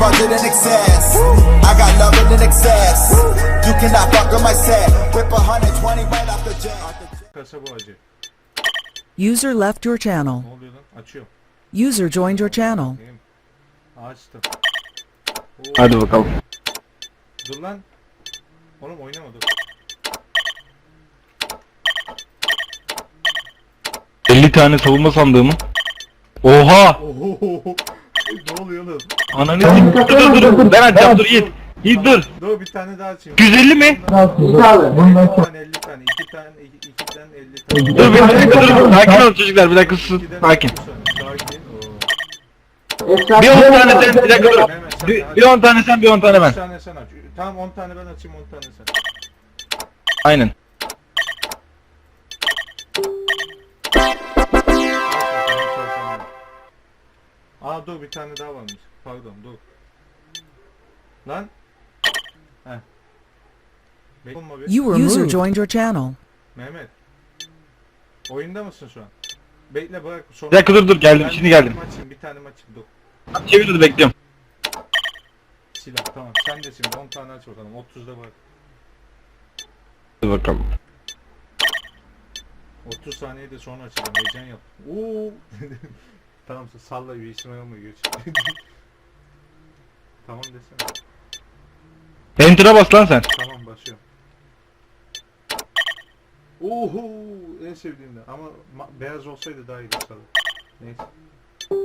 budget in excess. I got love in excess. You cannot fuck with my set. Whip 120 right off the jet. Acı. User left your channel. Ne oluyor lan? Açıyorum. User joined your channel. Bakayım. Açtım. Oo, Hadi bakalım. Dur lan. Oğlum oynama dur. 50 tane savunma sandığı mı? Oha! Oho. Ne oluyor oğlum? Ananı s- dur dur dur dur. Ben açacağım dur Yiğit. Yiğit dur. Dur bir tane daha açayım. 150 mi? Bir tane 50 tane, iki tane, iki, iki tane 50 tane. Dur bir dakika dur. Sakin olun çocuklar bir dakika tane Sakin. Bir 10 tane sen bir dakika dur. Bir, bir 10 tane sen bir 10 tane ben. 10 tane sen aç. Tamam 10 tane ben açayım 10 tane sen. Aynen. Aa dur bir tane daha varmış. Pardon dur. Lan. Heh. Bir. You were User joined your channel. Mehmet. Oyunda mısın şu an? Bekle bırak. Sonra... Bir dakika dur dur geldim Ben şimdi bir geldim. tane Açayım, bir tane açayım dur. Çevir dur bekliyorum. Silah tamam. Sen de şimdi 10 tane aç bakalım. 30'da bırak. Hadi bakalım. 30 saniyede sonra açacağım. Heyecan yap. Oo. tamam salla bir işime olmuyor geç. tamam desene. Enter'a bas lan sen. Tamam başlıyorum. Oho en sevdiğimden ama ma- beyaz olsaydı daha iyiydi sarı. Neyse.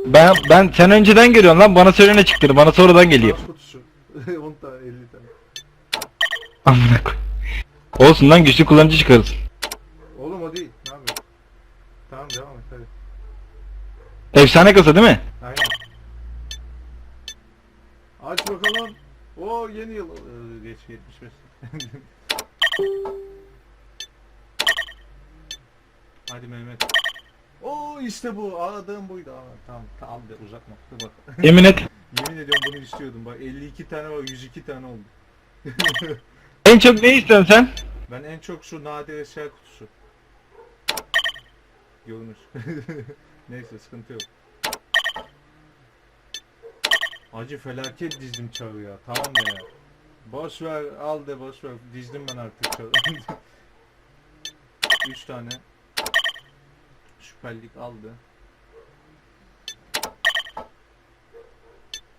Ben ben sen önceden geliyorsun lan bana söyle ne çıktığını bana sonradan geliyor. Beyaz kutusu. 10 tane 50 tane. Amına koy. Olsun lan güçlü kullanıcı çıkarız. Oğlum o değil. Ne yapıyorsun? Tamam devam et hadi. Efsane kasa değil mi? Aynen. Aç bakalım. O yeni yıl. Ee, geç 75. Hadi Mehmet. Oo işte bu. Aradığım buydu. Aa, tamam tamam de uzatma. Dur bak. Yemin et. Yemin ediyorum bunu istiyordum. Bak 52 tane var 102 tane oldu. En çok ne istiyorsun sen? Ben en çok şu nadir eşya kutusu. Görünür. Neyse sıkıntı yok. Acı felaket dizdim çarı ya. Tamam da ya. Boş ver al de boş ver. Dizdim ben artık çarı. 3 tane. Süperlik aldı.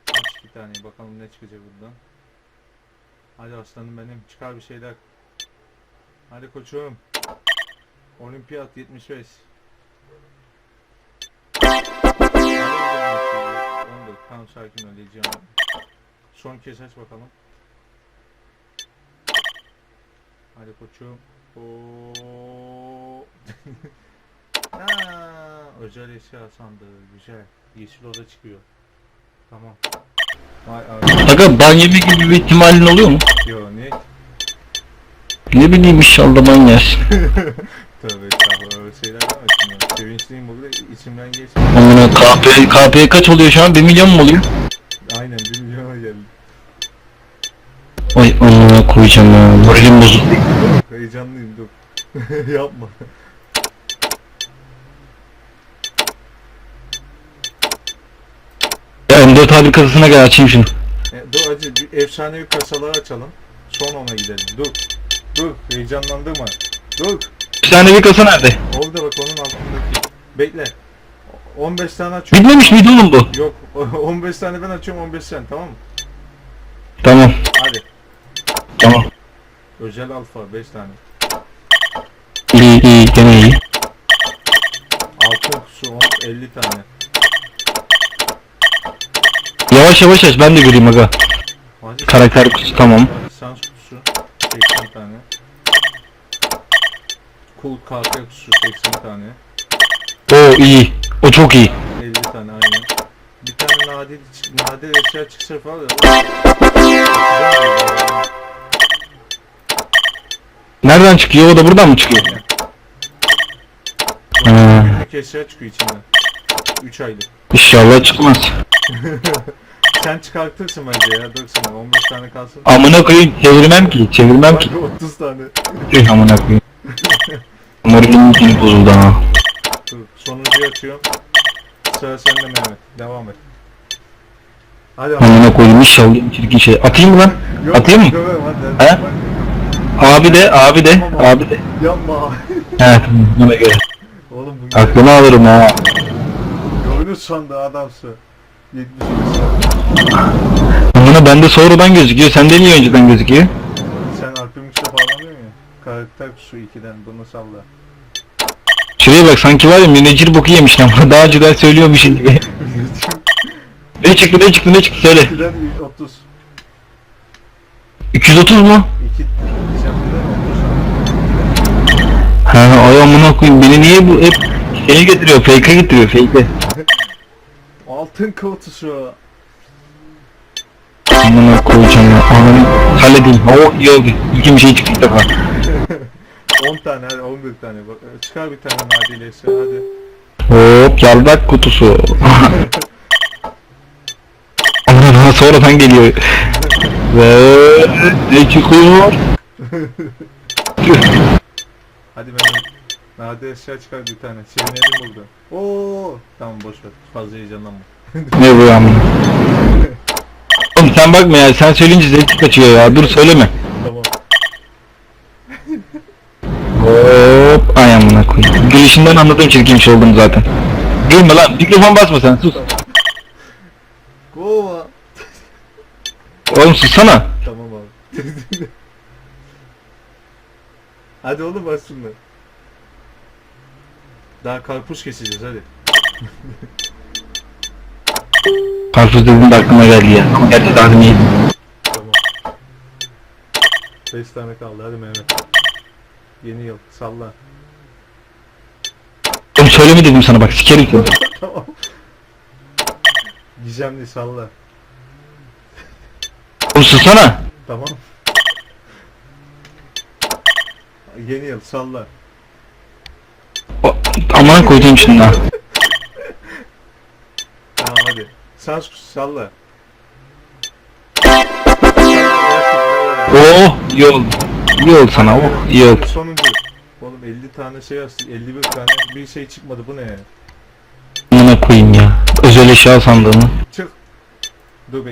Aç iki tane bakalım ne çıkacak buradan. Hadi aslanım benim çıkar bir şeyler. Hadi koçum. Olimpiyat 75. Onda tam sakin ol diyeceğim. Son kez aç bakalım. Hadi koçum. Oo. Aa, özel eşya sandığı güzel. Yeşil oda çıkıyor. Tamam. Vay abi. Aga ban yeme gibi bir ihtimalin oluyor mu? Yo ne? Ne bileyim inşallah ban yersin. içimden geç. Amına KP, KP kaç oluyor şu an? 1 milyon mu oluyor? Aynen 1 milyona geldi. Ay amına koyacağım ya. Moralim bozuldu. Heyecanlıyım dur. Yapma. Ya M4 fabrikasına gel açayım şunu. E, dur acı bir efsanevi kasaları açalım. Son ona gidelim. Dur. Dur heyecanlandırma. Dur. Bir tane bir kasa nerede? Orada bak onun altındaki. Bekle. O- 15 tane açıyorum. Bitmemiş miydi oğlum bu? Yok 15 tane ben açıyorum 15 sen tamam mı? Tamam. Hadi. Tamam. Özel alfa 5 tane. İyi iyi gene iyi. Altın kutusu 10, 50 tane. Yavaş yavaş aç ben de göreyim aga. Hadi. Karakter kutusu tamam. Sans kutusu 80 tane. Cool KP kutusu 80 tane. Oo iyi. O çok iyi. 50 tane aynen. Bir tane nadir, nadir eşya çıksa falan. Nereden çıkıyor? O da buradan mı çıkıyor? Ha, Günlük eşya çıkıyor içinden. 3 aylık. inşallah çıkmaz. Sen çıkartırsın bence ya dur sana 15 tane kalsın. Amına koyayım çevirmem ki. Çevirmem ki. Bak 30 tane. Tüh amına koyayım. Moralim bozuldu ha. Sonuncuyu açıyorum. Sıra sende Mehmet. Devam et. Hadi Amına koyayım inşallah çirkin şey. Atayım mı lan? Yok, Atayım mı? dövemem, hadi, He? hadi. Abi de, abi de, Tamam. abi de. Yapma. He tamam buna göre. Oğlum bugün Aklını alırım ha. görünür sandı adamsı. 70 Amına bende sonradan gözüküyor. Sende niye önceden gözüküyor? Sen Alp'in Mustafa bağlamıyor mu? Karakter şu ikiden bunu salla. Şuraya bak sanki var ya menajeri boku yemiş lan. Daha önceden söylüyormuşum gibi. ne çıktı ne çıktı ne çıktı söyle. 2'den 30. 230 mu? 2 diyeceğim bir de 30. Ha ay amına koyayım beni niye bu hep şeye getiriyor fake'e getiriyor fake'e. Altın kutusu. Amına koyacağım ya. Ananı halledeyim. Oh iyi oldu. Bir şey çıktı ilk defa. 10 tane hadi 11 tane bak. Çıkar bir tane nadilesi hadi. Hop yardak kutusu. Daha sonradan geliyor. Ve ne çıkıyor? Hadi Mehmet. Nade eşya çıkar bir tane. Sevinelim burada. Oo, tamam boş ver. Fazla heyecanlanma. ne bu amına? Oğlum sen bakma ya sen söyleyince zevki kaçıyor ya dur söyleme. Amına koyayım. Gülüşünden anladım çirkin bir şey olduğunu zaten. Gülme lan mikrofon basma sen sus. Kova. Oğlum sussana. Tamam abi. hadi oğlum aslında. Daha karpuz keseceğiz hadi. Karpuz dediğin de aklıma geldi ya. Ama gerçi daha demin yedim. Tamam. 5 tane kaldı hadi Mehmet. Yeni yıl salla. Dedim sana bak sikerim seni. tamam. Gizemli salla. Oğlum sussana. Tamam. Yeni yıl salla. O, amına koyduğum şimdi ha. Tamam hadi. Sen sus, salla. Oh iyi oldu. İyi oldu sana oh oldu. Sonuncu. Oğlum 50 tane şey yazdı. 51 tane bir şey çıkmadı. Bu ne ya? Amına koyayım ya. Özel eşya sandığını. Çık. Dur bek.